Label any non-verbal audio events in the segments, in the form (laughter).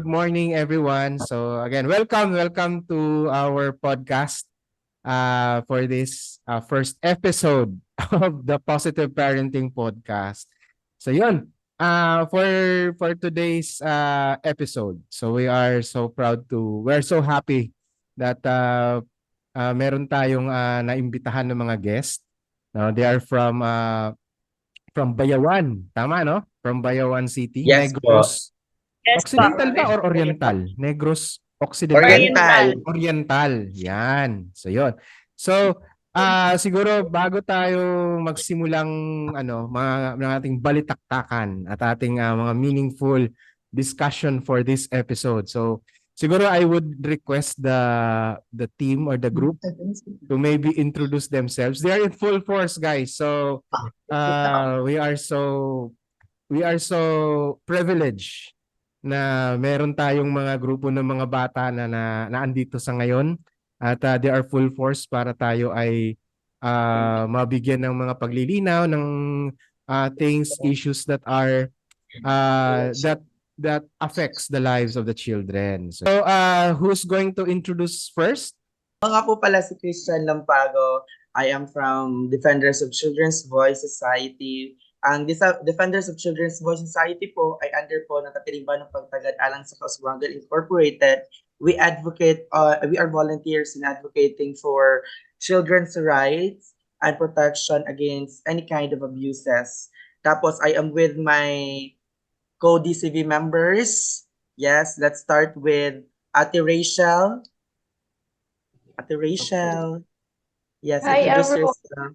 Good morning, everyone. So again, welcome, welcome to our podcast uh, for this uh, first episode (laughs) of the Positive Parenting Podcast. So yun, uh, for for today's uh, episode, so we are so proud to, we're so happy that uh, uh, meron tayong uh, naimbitahan ng mga guest. No, they are from uh, from Bayawan, tama no? From Bayawan City, Yes po. Yes, Occidental ba or Oriental? Negros Occidental. Oriental. Oriental. Yan. So, yun. So, ah siguro bago tayo magsimulang ano, mga, mga ating balitaktakan at ating ah, mga meaningful discussion for this episode. So, siguro I would request the the team or the group to maybe introduce themselves. They are in full force, guys. So, uh, we are so we are so privileged na meron tayong mga grupo ng mga bata na na, na andito sa ngayon at uh, they are full force para tayo ay uh, mabigyan ng mga paglilinaw ng uh, things issues that are uh, that that affects the lives of the children. So uh, who's going to introduce first? Ako po pala si Christian Lampago. I am from Defenders of Children's Voice Society. Ang Disa- Defenders of Children's Voice Society po ay under po ng Katilimban ng Pagtagad alang sa Kauswagan Incorporated. We advocate, uh, we are volunteers in advocating for children's rights and protection against any kind of abuses. Tapos I am with my co-DCV members. Yes, let's start with Ate Rachel. Ate Rachel. Yes, Hi, introduce everyone. yourself.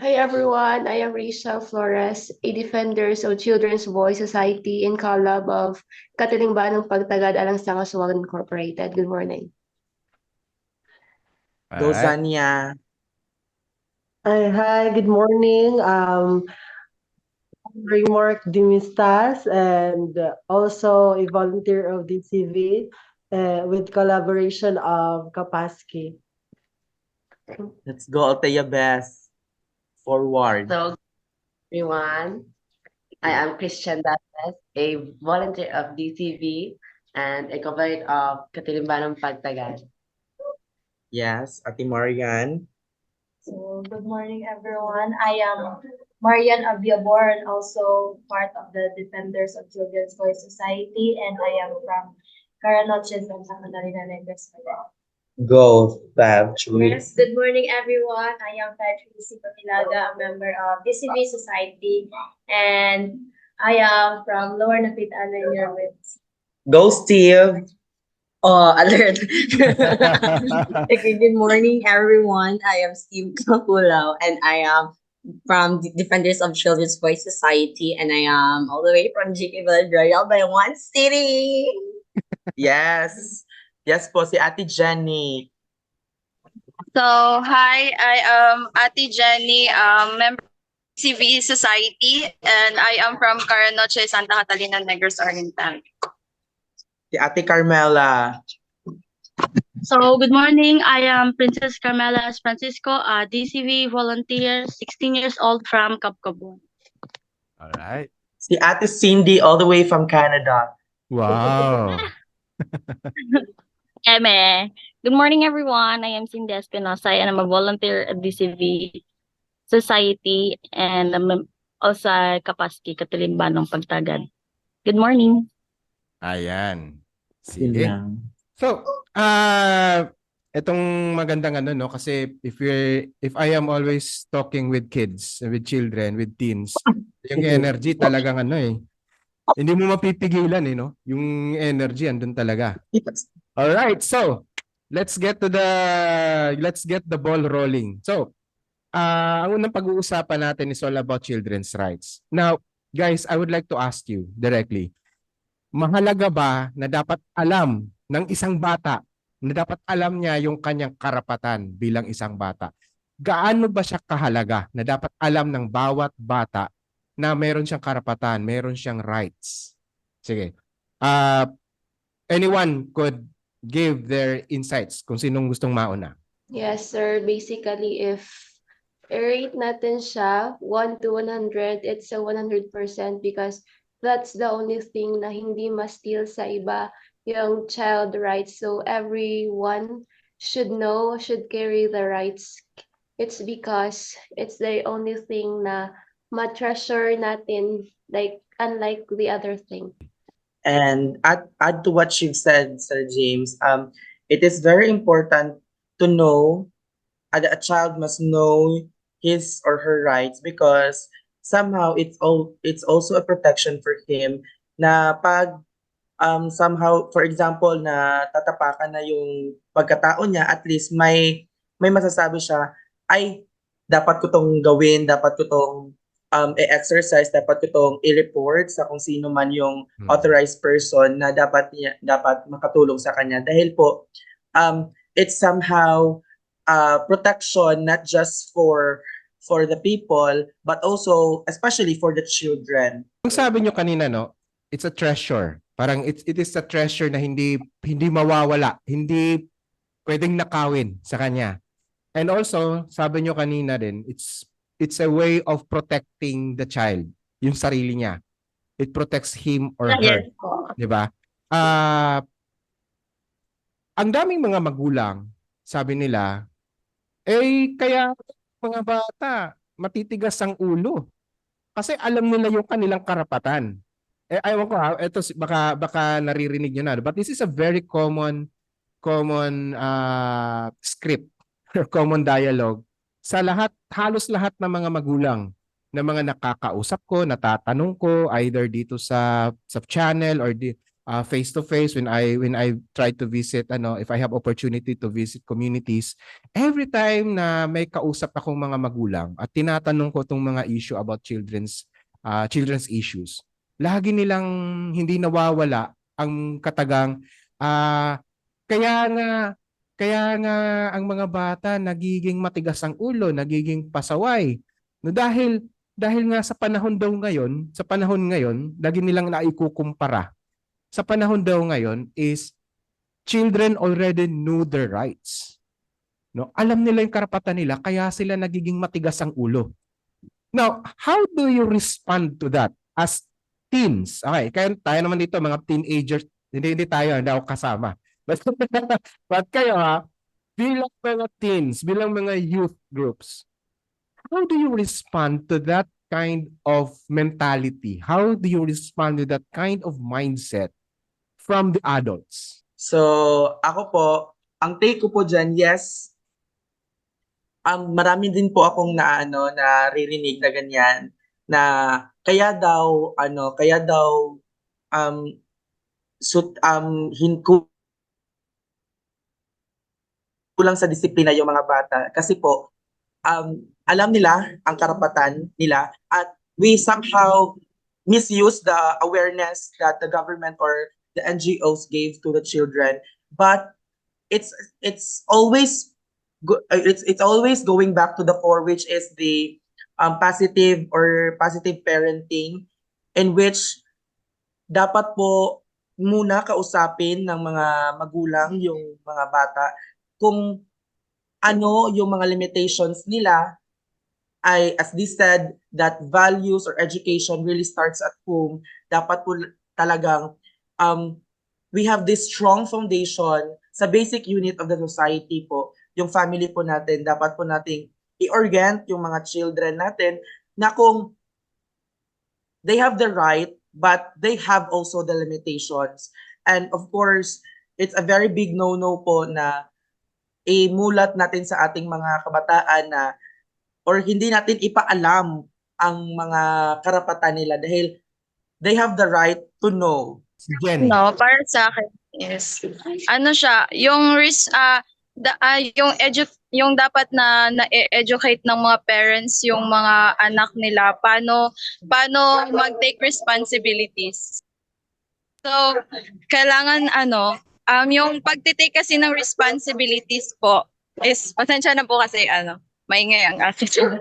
Hi everyone, I am Rachel Flores, a Defenders of Children's Voice Society in collab of Katilingbanong Pagtagad Alang sa Kasuwagan Incorporated. Good morning. Dosania. Hi, hi, good morning. Um, Remark Dimistas and also a volunteer of DCV uh, with collaboration of Kapaski. Let's go, Althea Best. Forward. So, everyone, I am Christian Dates, a volunteer of DCV and a component of Katilimbanong Pagtagal. Yes, Ate Marian. So, good morning, everyone. I am Marian Abiabor and also part of the Defenders of Children's Voice Society, and I am from Caranoches and Santa Catalina Negros. Go, Fab. Yes, good morning, everyone. I am Patricia Patilaga, a member of DCV Society, and I am from Lower Napit Island with Go, Steve. Oh, (laughs) alert. (laughs) okay, good morning, everyone. I am Steve Kapulaw, and I am from the Defenders of Children's Voice Society, and I am all the way from GK Village Royal by one city. (laughs) Yes. Yes po, si Ate Jenny. So, hi, I am Ate Jenny, um, member of CV Society, and I am from Caranoche, Santa Catalina, Negros Oriental. Si Ate Carmela. So, good morning. I am Princess Carmela S. Francisco, a DCV volunteer, 16 years old from Kapkabon. Alright. Si Ate Cindy all the way from Canada. Wow. (laughs) Eme. Good morning, everyone. I am Cindy Espinosa, and I'm a volunteer at DCV Society, and I'm also a Kapaski, Katilimbanong Pagtagad. Good morning. Ayan. Sige. So, ah itong magandang ano no kasi if you if I am always talking with kids, with children, with teens, (laughs) yung energy talagang ano eh. Hindi mo mapipigilan eh no. Yung energy andun talaga. All right. So, let's get to the let's get the ball rolling. So, ah ang unang pag-uusapan natin is all about children's rights. Now, guys, I would like to ask you directly. Mahalaga ba na dapat alam ng isang bata na dapat alam niya yung kanyang karapatan bilang isang bata? Gaano ba siya kahalaga na dapat alam ng bawat bata na meron siyang karapatan, meron siyang rights? Sige. Uh, anyone could give their insights kung sinong gustong mauna. Yes, sir. Basically, if i-rate natin siya 1 to 100, it's a 100% because that's the only thing na hindi ma-steal sa iba yung child rights. So everyone should know, should carry the rights. It's because it's the only thing na ma-treasure natin, like unlike the other thing. And add, add to what you've said, Sir James, um, it is very important to know, uh, a child must know his or her rights because somehow it's all it's also a protection for him na pag um somehow for example na tatapakan na yung pagkatao niya at least may may masasabi siya ay dapat ko tong gawin dapat ko tong um i-exercise dapat ko tong i-report sa kung sino man yung Hmm. authorized person na dapat niya dapat makatulong sa kanya dahil po um it's somehow uh protection not just for for the people but also especially for the children Yung sabi nyo kanina, no, it's a treasure. Parang it, it is a treasure na hindi hindi mawawala, hindi pwedeng nakawin sa kanya. And also, sabi nyo kanina din, it's it's a way of protecting the child, yung sarili niya. It protects him or her. Yes po. 'di ba? Ah ang daming mga magulang, sabi nila, eh kaya mga bata matitigas ang ulo. Kasi alam nila yung kanilang karapatan. Eh ayaw ko ha, ito baka baka naririnig niyo na, but this is a very common common ah, script or common dialogue sa lahat halos lahat ng mga magulang na mga nakakausap ko, natatanong ko either dito sa sa channel or di uh, face to face when I when I try to visit ano if I have opportunity to visit communities every time na may kausap akong mga magulang at tinatanong ko tong mga issue about children's uh, children's issues lagi nilang hindi nawawala ang katagang ah kaya nga kaya nga ang mga bata nagiging matigas ang ulo, nagiging pasaway. No dahil dahil nga sa panahon daw ngayon, sa panahon ngayon, lagi nilang naikukumpara. Sa panahon daw ngayon is children already know their rights. No, alam nila yung karapatan nila kaya sila nagiging matigas ang ulo. Now, how do you respond to that as teens? Okay, kaya tayo naman dito mga teenagers, hindi hindi tayo, hindi kasama. (laughs) But, kayo ha, bilang mga teens, bilang mga youth groups, how do you respond to that kind of mentality? How do you respond to that kind of mindset from the adults? So, ako po, ang take ko po dyan, yes, ang marami din po akong na ano naririnig na ganyan na kaya daw ano kaya daw um sut um hinku kulang sa disiplina yung mga bata. Kasi po um alam nila ang karapatan nila at we somehow misuse the awareness that the government or the NGOs gave to the children. But it's it's always uh, it's it's always going back to the core which is the um, positive or positive parenting in which dapat po muna kausapin ng mga magulang yung mga bata kung ano yung mga limitations nila ay as they said that values or education really starts at home. Dapat po talagang um we have this strong foundation sa basic unit of the society po. Yung family po natin dapat po nating i-orient yung mga children natin na kung they have the right but they have also the limitations. And of course it's a very big no-no po na imulat natin sa ating mga kabataan na or hindi natin ipaalam ang mga karapatan nila dahil they have the right to know Jenny. No, para sa akin is ano siya, yung risk ah da, ah, yung edu yung dapat na na-educate ng mga parents yung mga anak nila paano paano mag-take responsibilities. So, kailangan ano, um yung pagtitake kasi ng responsibilities po is pasensya na po kasi ano, maingay ang akin.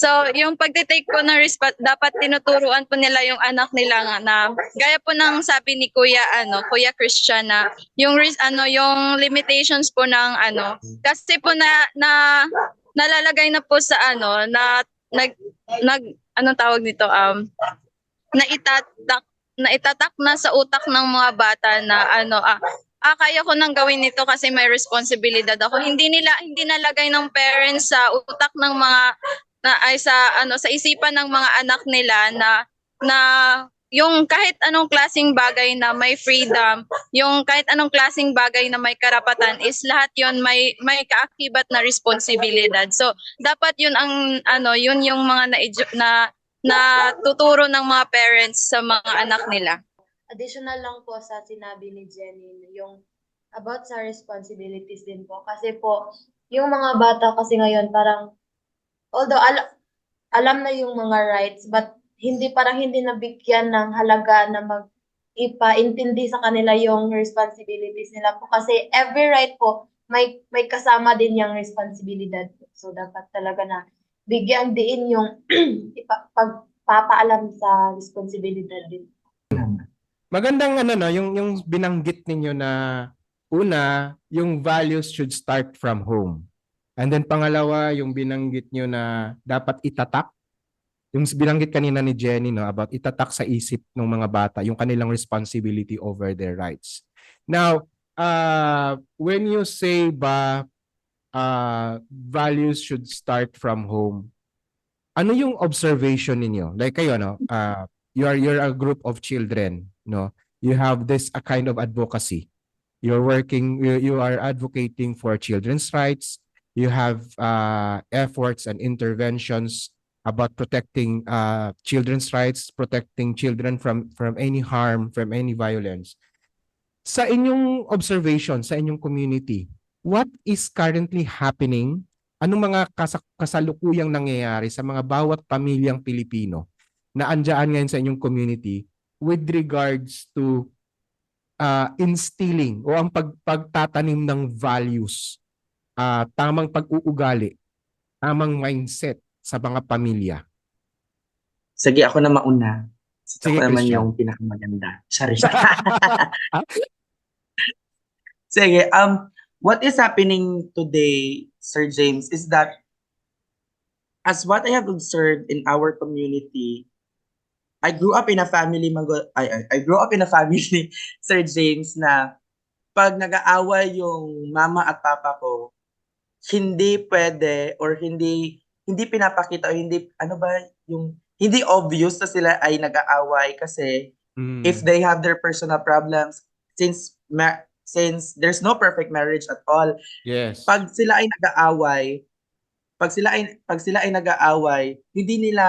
so, yung pagtitake po ng resp- dapat tinuturuan po nila yung anak nila nga na gaya po ng sabi ni Kuya ano, Kuya Christian na yung ris- ano yung limitations po ng ano kasi po na na nalalagay na po sa ano na nag nag anong tawag nito um na itatak na itatak na sa utak ng mga bata na ano ah ah kaya ko nang gawin ito kasi may responsibilidad ako. Hindi nila hindi nalagay ng parents sa utak ng mga na ay sa ano sa isipan ng mga anak nila na na yung kahit anong klasing bagay na may freedom, yung kahit anong klasing bagay na may karapatan is lahat yon may may kaakibat na responsibilidad. So dapat yun ang ano yun yung mga na na na tuturo ng mga parents sa mga anak nila. Additional lang po sa sinabi ni Jenny, yung about sa responsibilities din po. Kasi po, yung mga bata kasi ngayon parang, although al- alam na yung mga rights, but hindi parang hindi nabigyan ng halaga na mag ipaintindi sa kanila yung responsibilities nila po. Kasi every right po, may may kasama din yung responsibilidad po. So, dapat talaga na bigyan din yung (clears throat) ipa, pagpapaalam sa responsibilidad din. Magandang ano no, yung yung binanggit ninyo na una, yung values should start from home. And then pangalawa, yung binanggit nyo na dapat itatak. Yung binanggit kanina ni Jenny no about itatak sa isip ng mga bata yung kanilang responsibility over their rights. Now, uh, when you say ba uh, values should start from home, ano yung observation ninyo? Like kayo no, uh, you are you're a group of children, no? You have this a kind of advocacy. You're working you, you are advocating for children's rights. You have uh, efforts and interventions about protecting uh, children's rights, protecting children from from any harm, from any violence. Sa inyong observation, sa inyong community, what is currently happening? Anong mga kasa- kasalukuyang nangyayari sa mga bawat pamilyang Pilipino na andyan ngayon sa inyong community with regards to uh, instilling o ang pag, pagtatanim ng values, uh, tamang pag-uugali, tamang mindset sa mga pamilya. Sige, ako na mauna. Sige, ako naman Christian. yung pinakamaganda. Sorry. (laughs) (laughs) Sige, um, what is happening today, Sir James, is that as what I have observed in our community, I grew up in a family, mago- I, I, I grew up in a family, (laughs) Sir James, na pag nag-aaway yung mama at papa ko, hindi pwede or hindi hindi pinapakita o hindi ano ba yung hindi obvious na sila ay nag-aaway kasi Mm. if they have their personal problems since ma- since there's no perfect marriage at all yes. pag sila ay nag-aaway pag sila ay pag sila ay nag-aaway hindi nila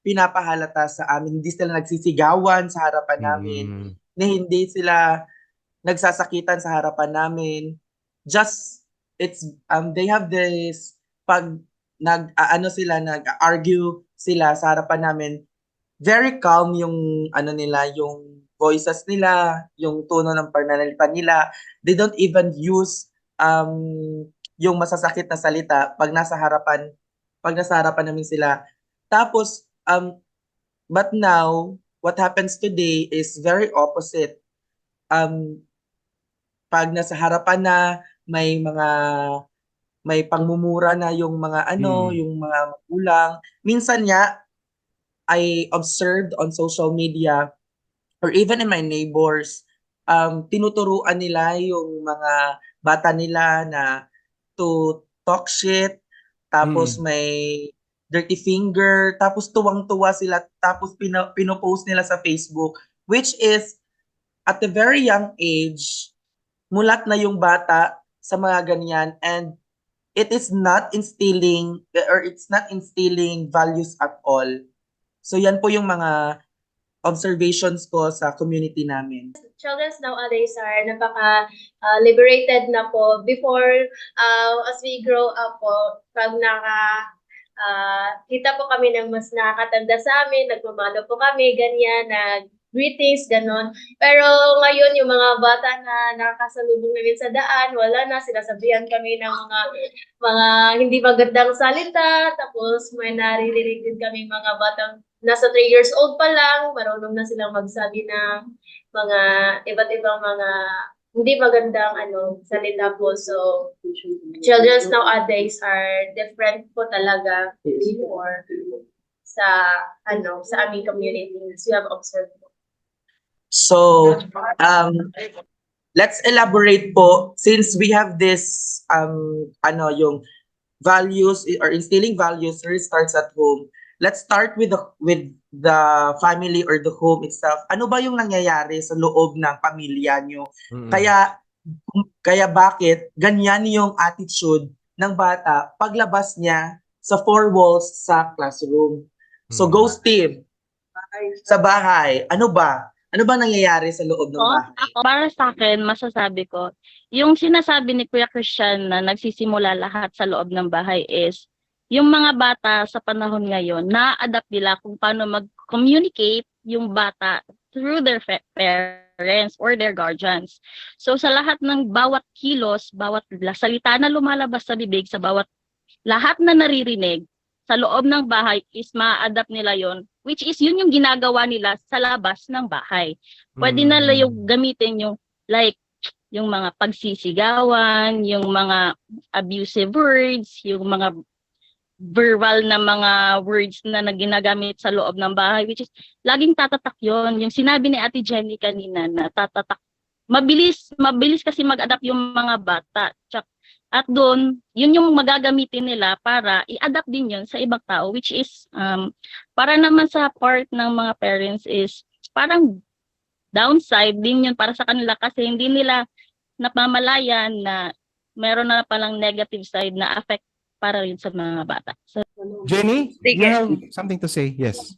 pinapahalata sa amin. Hindi sila nagsisigawan sa harapan namin Mm. na hindi sila nagsasakitan sa harapan namin. Just it's um they have this pag nag ano sila nag-argue sila sa harapan namin. Very calm yung ano nila yung voices nila yung tono ng pananalita nila. They don't even use um yung masasakit na salita pag nasa harapan pag nasa harapan namin sila. Tapos um but now what happens today is very opposite um pag nasa harapan na may mga may pangmumura na yung mga ano, Hmm. yung mga magulang. Minsan nga I observed on social media or even in my neighbors, um tinuturuan nila yung mga bata nila na to talk shit, tapos may dirty finger, tapos tuwang-tuwa sila, tapos pina, pinopost nila sa Facebook, which is at a very young age, mulat na yung bata sa mga ganyan and it is not instilling or it's not instilling values at all. So yan po yung mga observations ko sa community namin. children nowadays are napaka uh, liberated na po before uh, as we grow up po pag naka uh, kita po kami ng mas nakakatanda sa amin nagmamano po kami ganyan nag greetings ganon. Pero ngayon yung mga bata na nakakasalubong namin sa daan wala na sinasabihan kami ng mga mga hindi magandang salita. Tapos may naririnig din kami mga batang nasa 3 years old pa lang marunong na silang magsabi ng mga iba't ibang mga hindi magandang ano salita po. So, children nowadays are different po talaga before sa ano sa aming community as we have observed po. So, um, let's elaborate po since we have this um ano yung values or instilling values really starts at home. Let's start with the with the family or the home itself. Ano ba yung nangyayari sa loob ng pamilya nyo? Mm-mm. Kaya kaya bakit ganyan yung attitude ng bata paglabas niya sa four walls sa classroom. So Mm. ghost team sa bahay, ano ba? Ano ba nangyayari sa loob ng Oo, bahay? ako, para sa akin, masasabi ko, yung sinasabi ni Kuya Christian na nagsisimula lahat sa loob ng bahay is, yung mga bata sa panahon ngayon, na-adapt nila kung paano mag-communicate yung bata through their parents or their guardians. So sa lahat ng bawat kilos, bawat salita na lumalabas sa bibig, sa bawat lahat na naririnig sa loob ng bahay is ma-adapt nila yon which is yun yung ginagawa nila sa labas ng bahay. Pwede na lang yung gamitin yung like yung mga pagsisigawan, yung mga abusive words, yung mga verbal na mga words na, na ginagamit sa loob ng bahay which is laging tatatak yon yung sinabi ni Ate Jenny kanina na tatatak mabilis mabilis kasi mag-adapt yung mga bata Tsak- at doon yun yung magagamitin nila para i-adapt din yun sa ibang tao which is um, para naman sa part ng mga parents is parang downside din yun para sa kanila kasi hindi nila napamalayan na meron na palang negative side na affect para rin sa mga bata. So, Jenny, you Sige. have something to say? Yes.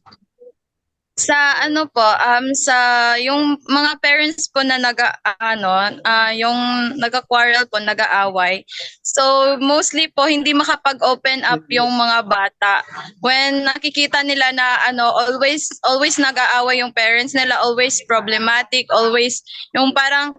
Sa ano po, um sa yung mga parents po na naga ano, ah, yung nagka-quarrel po, nag-aaway. So mostly po hindi makapag-open up yung mga bata when nakikita nila na ano, always always nag-aaway yung parents nila, always problematic, always yung parang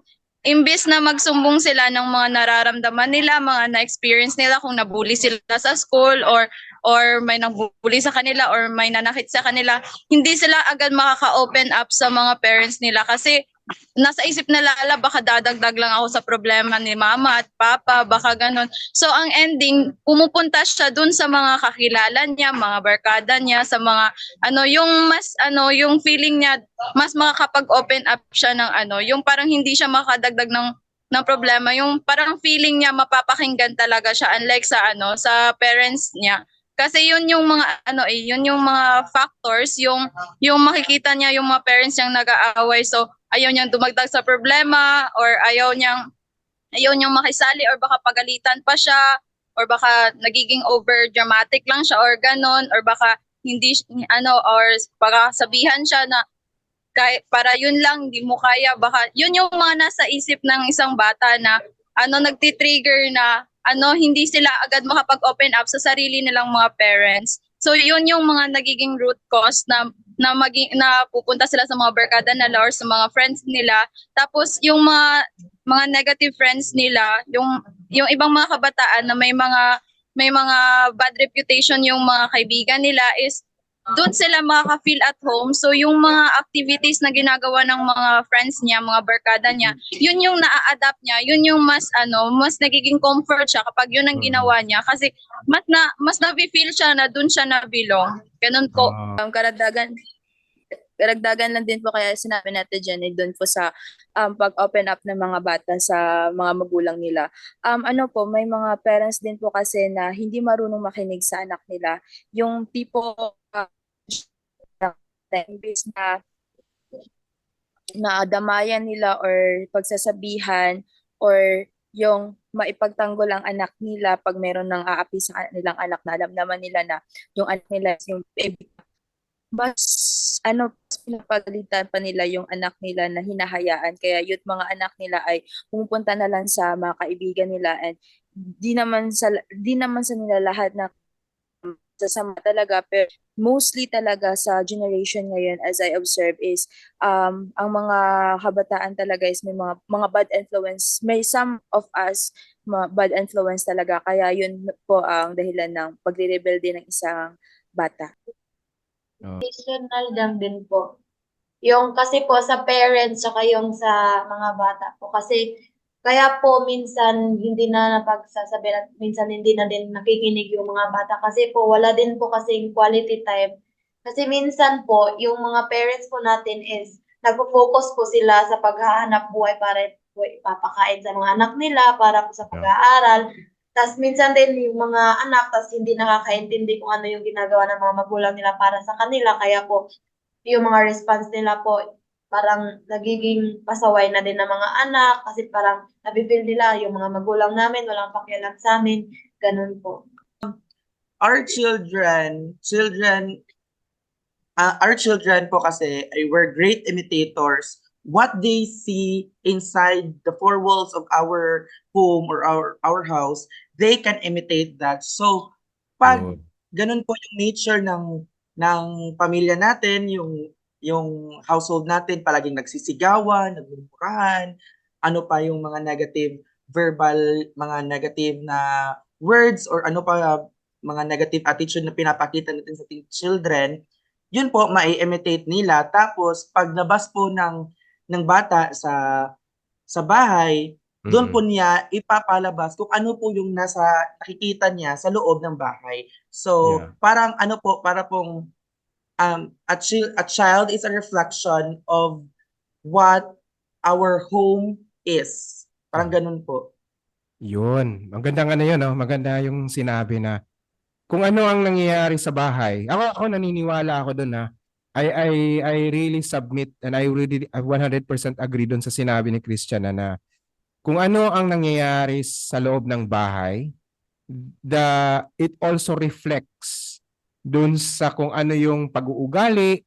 imbis na magsumbong sila ng mga nararamdaman nila, mga na-experience nila kung nabully sila sa school or or may nabully sa kanila or may nanakit sa kanila, hindi sila agad makaka-open up sa mga parents nila kasi nasa isip nila, ala, baka dadagdag lang ako sa problema ni mama at papa, baka ganun. So, ang ending, pumupunta siya dun sa mga kakilala niya, mga barkada niya, sa mga, ano, yung mas, ano, yung feeling niya, mas makakapag-open up siya ng, ano, yung parang hindi siya makadagdag ng ng problema, yung parang feeling niya mapapakinggan talaga siya unlike sa ano sa parents niya. Kasi yun yung mga ano eh, yun yung mga factors, yung yung makikita niya yung mga parents niyang nag-aaway so ayaw niyang dumagdag sa problema or ayaw niyang ayaw niyang makisali or baka pagalitan pa siya or baka nagiging over dramatic lang siya or ganon or baka hindi ano or baka sabihan siya na kay para yun lang hindi mo kaya baka yun yung mga nasa isip ng isang bata na ano nagti-trigger na ano hindi sila agad makapag-open up sa sarili nilang mga parents. So yun yung mga nagiging root cause na na maging na pupunta sila sa mga barkada nila or sa mga friends nila. Tapos yung mga mga negative friends nila, yung yung ibang mga kabataan na may mga may mga bad reputation yung mga kaibigan nila is doon sila makaka-feel at home. So yung mga activities na ginagawa ng mga friends niya, mga barkada niya, yun yung naa-adapt niya, yun yung mas ano, mas nagiging comfort siya kapag yun ang Mm. ginawa niya kasi mas na mas na-feel siya na doon siya na belong. Ganun po. Ah, um, karagdagan karagdagan lang din po kaya sinabi natin Jenny doon po sa um, pag-open up ng mga bata sa mga magulang nila. Um, ano po, may mga parents din po kasi na hindi marunong makinig sa anak nila. Yung tipo uh, imbes na naadamayan nila or pagsasabihan or yung maipagtanggol ang anak nila pag meron ng aapi sa nilang anak na alam naman nila na yung anak nila is yung baby. Mas ano pinapagalitan pa nila yung anak nila na hinahayaan. Kaya yung mga anak nila ay pumupunta na lang sa mga kaibigan nila and di naman sa di naman sa nila lahat na sasama talaga pero mostly talaga sa generation ngayon as I observe is um ang mga kabataan talaga is may mga mga bad influence may some of us bad influence talaga kaya yun po ang dahilan ng pagre-rebelde ng isang bata Traditional lang din po. Yung kasi po sa parents saka yung sa mga bata po. Kasi kaya po minsan hindi na napagsasabi at minsan hindi na din nakikinig yung mga bata kasi po wala din po kasing quality time. Kasi minsan po yung mga parents po natin is nagpo-focus po sila sa paghahanap buhay para po ipapakain sa mga anak nila para po sa pag-aaral. Tapos minsan din yung mga anak, tapos hindi nakakaintindi kung ano yung ginagawa ng mga magulang nila para sa kanila. Kaya po, yung mga response nila po, parang nagiging pasaway na din ng mga anak kasi parang nabibil nila yung mga magulang namin, walang pakialam sa amin. Ganun po. our children, children, uh, our children po kasi ay were great imitators. What they see inside the four walls of our home or our our house, they can imitate that. So, pag ganun po yung nature ng ng pamilya natin, yung yung household natin palaging nagsisigawan, nagmumurahan, ano pa yung mga negative verbal, mga negative na words or ano pa mga negative attitude na pinapakita natin sa ating children, yun po mai-imitate nila. Tapos paglabas po ng ng bata sa sa bahay, doon po niya ipapalabas kung ano po yung nasa nakikita niya sa loob ng bahay. So, Yeah. parang ano po, para pong um, a, chil- a child is a reflection of what our home is. Parang ganun po. Yun. Magandang ano yun, no? Maganda yung sinabi na kung ano ang nangyayari sa bahay. Ako, ako naniniwala ako doon na I, I, I really submit and I really I 100% agree doon sa sinabi ni Christian na, na kung ano ang nangyayari sa loob ng bahay, the, it also reflects doon sa kung ano yung pag-uugali,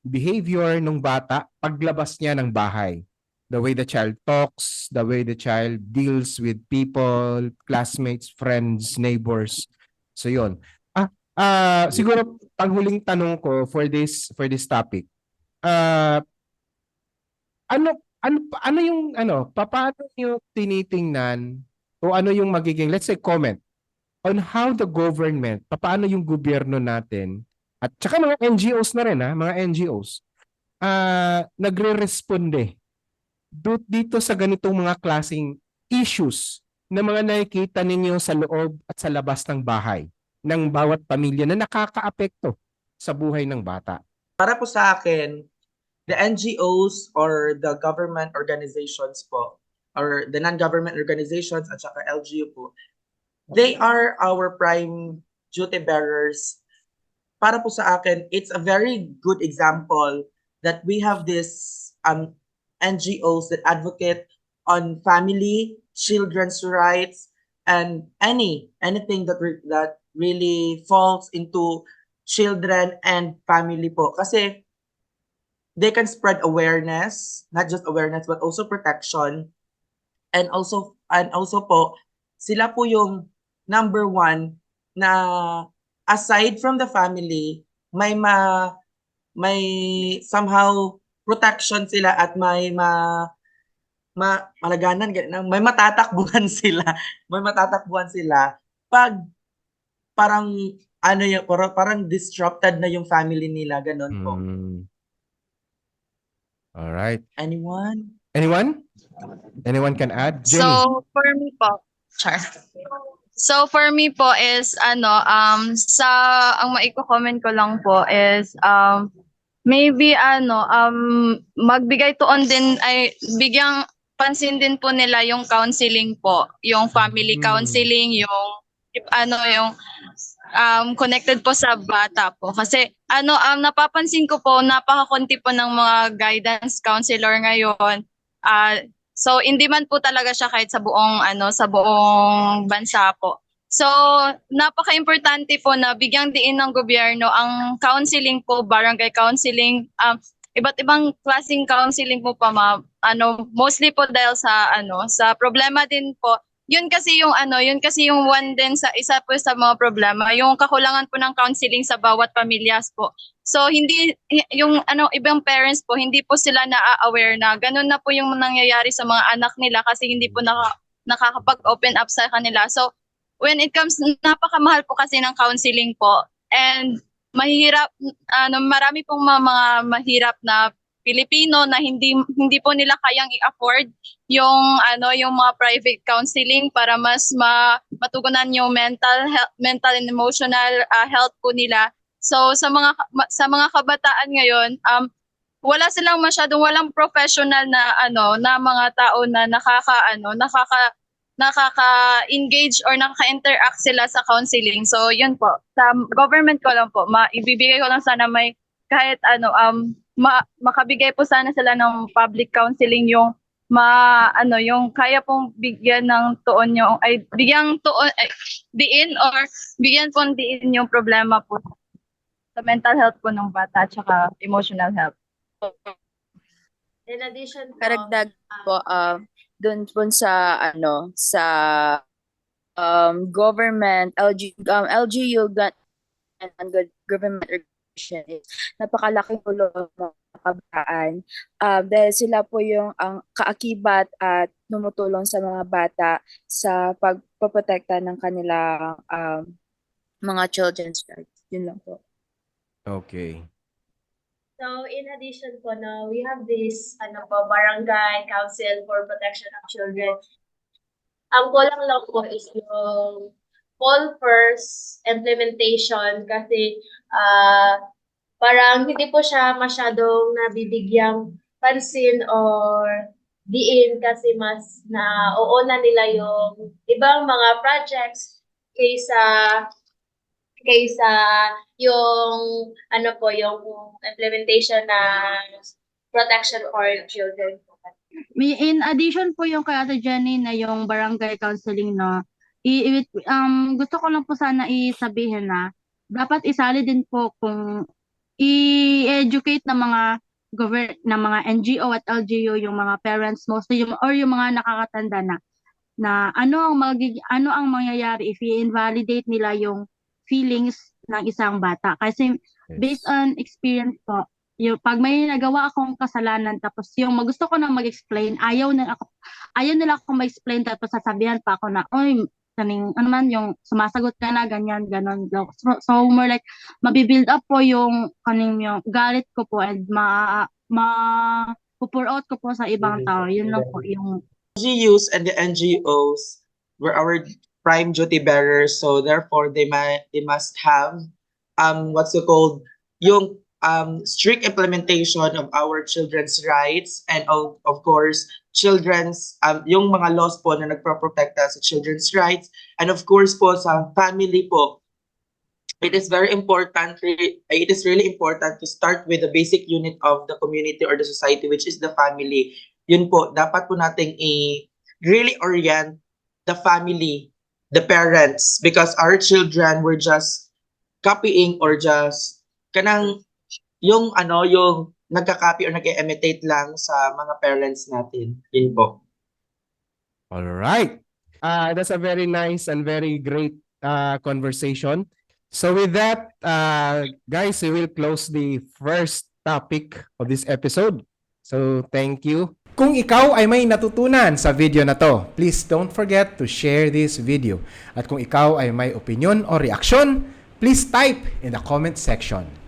behavior ng bata paglabas niya ng bahay the way the child talks, the way the child deals with people, classmates, friends, neighbors. So yun. Ah, ah siguro panghuling tanong ko for this for this topic. Ah ano ano ano yung ano, paano niyo tinitingnan o ano yung magiging let's say comment on how the government, paano yung gobyerno natin at saka mga NGOs na rin ha, mga NGOs ah nagre-responde dito sa ganitong mga klasing issues na mga nakikita ninyo sa loob at sa labas ng bahay ng bawat pamilya na nakakaapekto sa buhay ng bata. Para po sa akin, the NGOs or the government organizations po, or the non-government organizations at saka LGU po, they are our prime duty bearers. Para po sa akin, it's a very good example that we have this um, NGOs that advocate on family, children's rights, and any anything that re- that really falls into children and family po. Kasi they can spread awareness, not just awareness but also protection. And also and also po sila po yung number one na aside from the family, may ma may somehow protection sila at may ma ma malaganan ganun, may matatakbuhan (laughs) sila may matatakbuhan sila pag parang ano yung parang, parang disrupted na yung family nila ganun po Mm. All right. anyone Anyone? Anyone can add? Jenny. So, for me po, char. So, for me po is, ano, um, sa, ang maiko-comment ko lang po is, um, maybe, ano, um, magbigay tuon din, ay, bigyang pansin din po nila yung counseling po, yung family Mm. counseling, yung, ano, yung, um, connected po sa bata po. Kasi, ano, um, napapansin ko po, napakakunti po ng mga guidance counselor ngayon. Ah, So hindi man po talaga siya kahit sa buong ano sa buong bansa po. So napaka-importante po na bigyang diin ng gobyerno ang counseling po, barangay counseling, um, iba't ibang klaseng counseling po pa ma, ano mostly po dahil sa ano sa problema din po. Yun kasi yung ano, yun kasi yung one din sa isa po sa mga problema, yung kakulangan po ng counseling sa bawat pamilyas po. So hindi hi- yung ano ibang parents po hindi po sila na-aware na ganun na po yung nangyayari sa mga anak nila kasi hindi po naka, nakakapag-open up sa kanila. So when it comes napakamahal po kasi ng counseling po and mahirap ano marami pong mga, mga mahirap na Pilipino na hindi hindi po nila kayang i-afford yung ano yung mga private counseling para mas ma, matugunan yung mental health, mental and emotional ah, health po nila. So sa mga sa mga kabataan ngayon, um wala silang masyadong walang professional na ano na mga tao na nakaka ano nakaka nakaka-engage or nakaka-interact sila sa counseling. So, yun po. Sa government ko lang po, maibibigay ko lang sana may kahit ano um ma, makabigay po sana sila ng public counseling yung ma ano yung kaya pong bigyan ng tuon yung ay bigyang tuon ay, diin or bigyan pong diin yung problema po sa mental health po ng bata at saka emotional health. In addition po, Karagdag po uh, doon po sa ano sa um, government LG um, LGU government organization is napakalaking tulong ng mga kabataan uh, dahil sila po yung ang kaakibat at tumutulong sa mga bata sa pagpoprotekta ng kanilang um, mga children's rights. Yun lang po. Okay. So, in addition po, no, we have this, ano po, Barangay Council for Protection of Children. Ang kulang lang po is yung fall first implementation kasi ah parang hindi po siya masyadong nabibigyang pansin or diin kasi mas na na nila yung ibang mga projects kaysa kaysa yung ano po yung implementation ng protection for children. May in addition po yung kay Ate Jenny na yung barangay counseling no. I, um gusto ko lang po sana isabihin na dapat isali din po kung i-educate ng mga govern ng mga NGO at LGU yung mga parents mostly yung, or yung mga nakakatanda na na ano ang magig ano ang mangyayari if i-invalidate nila yung feelings ng isang bata. Kasi based on experience po yung pag may nagawa akong kasalanan tapos yung gusto ko na mag-explain ayaw na ako ayaw nila akong mag-explain tapos sasabihan pa ako na oy kaning ano man yung sumasagot ka na ganyan ganon. So, so more like mabibuild up po yung kaning yung galit ko po and ma ma pour out ko po sa ibang tao. Yun lang po yung LGUs and the NGOs were our prime duty bearers, so therefore they might they must have um what's it called yung um strict implementation of our children's rights and of, of course children's um yung mga laws po na nagproprotekta sa children's rights and of course po sa family po. It is very important it is really important to start with the basic unit of the community or the society which is the family. Yun po, dapat po nating i really orient the family, the parents, because our children were just copying or just kanang yung ano, yung nagka-copy or nag-imitate lang sa mga parents natin. Yun po. All right. Uh, that's a very nice and very great uh, conversation. So with that, uh, guys, we will close the first topic of this episode. So thank you. Kung ikaw ay may natutunan sa video na to, please don't forget to share this video. At kung ikaw ay may opinion o reaksyon, please type in the comment section.